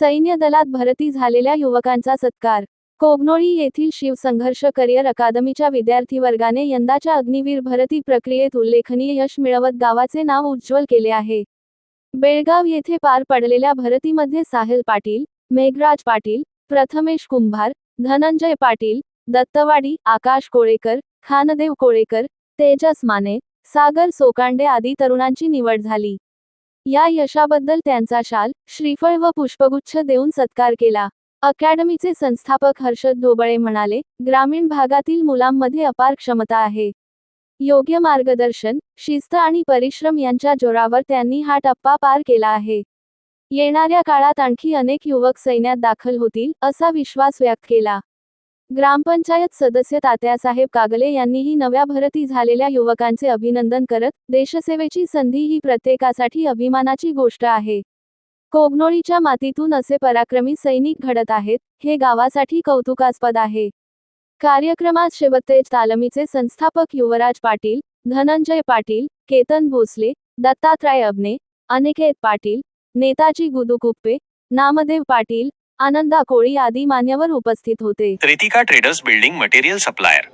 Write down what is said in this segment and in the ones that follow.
सैन्य दलात भरती झालेल्या युवकांचा सत्कार. कोगनोळी येथील शिवसंघर्ष करिअर अकादमीच्या विद्यार्थी वर्गाने यंदाच्या अग्निवीर भरती प्रक्रियेत उल्लेखनीय यश मिळवत गावाचे नाव उज्ज्वल केले आहे. बेळगाव येथे पार पडलेल्या भरतीमध्ये साहिल पाटील मेघराज पाटील प्रथमेश कुंभार धनंजय पाटील दत्तवाडी आकाश कोळेकर खानदेव कोळेकर तेजस माने सागर सोकांडे आदी तरुणांची निवड झाली. या यशाबद्दल त्यांचा शाल श्रीफळ व पुष्पगुच्छ देऊन सत्कार केला. अकॅडमीचे संस्थापक हर्षद ढोबळे म्हणाले ग्रामीण भागातील मुलांमध्ये अपार क्षमता आहे. योग्य मार्गदर्शन शिस्त आणि परिश्रम यांच्या जोरावर त्यांनी हा टप्पा पार केला आहे. येणाऱ्या काळात आणखी अनेक युवक सैन्यात दाखल होतील असा विश्वास व्यक्त केला. ग्रामपंचायत सदस्य तात्यासाहेब कागले यांनीही नव्या भरती झालेल्या युवकांचे अभिनंदन करत देशसेवेची संधी ही प्रत्येकासाठी अभिमानाची गोष्ट आहे. कोगनोळीच्या मातीतून असे पराक्रमी सैनिक घडत आहेत हे गावासाठी कौतुकास्पद आहे. कार्यक्रमात शिवतेज तालमीचे संस्थापक युवराज पाटील धनंजय पाटील केतन भोसले दत्तात्रय अबने अनिकेत पाटील नेताजी गुदुकुप्पे नामदेव पाटील आनंदा कोळी आदी मान्यवर उपस्थित होते. Ritika traders building material supplier.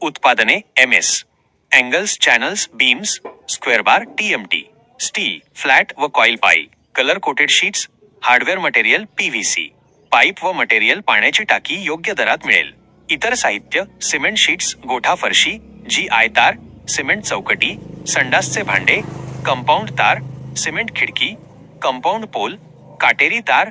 उत्पादने M S angles channels beams square bar T steel flat व coil pipe colour coated sheets hardware material PVC pipe व मटेरियल पाण्याची टाकी योग्य दरात मिळेल. इतर साहित्य सिमेंट शीट्स गोठा फरशी जी आय तार सिमेंट चौकटी संडासचे भांडे कंपाऊंड तार सिमेंट खिडकी कंपाऊंड पोल काटेरी तार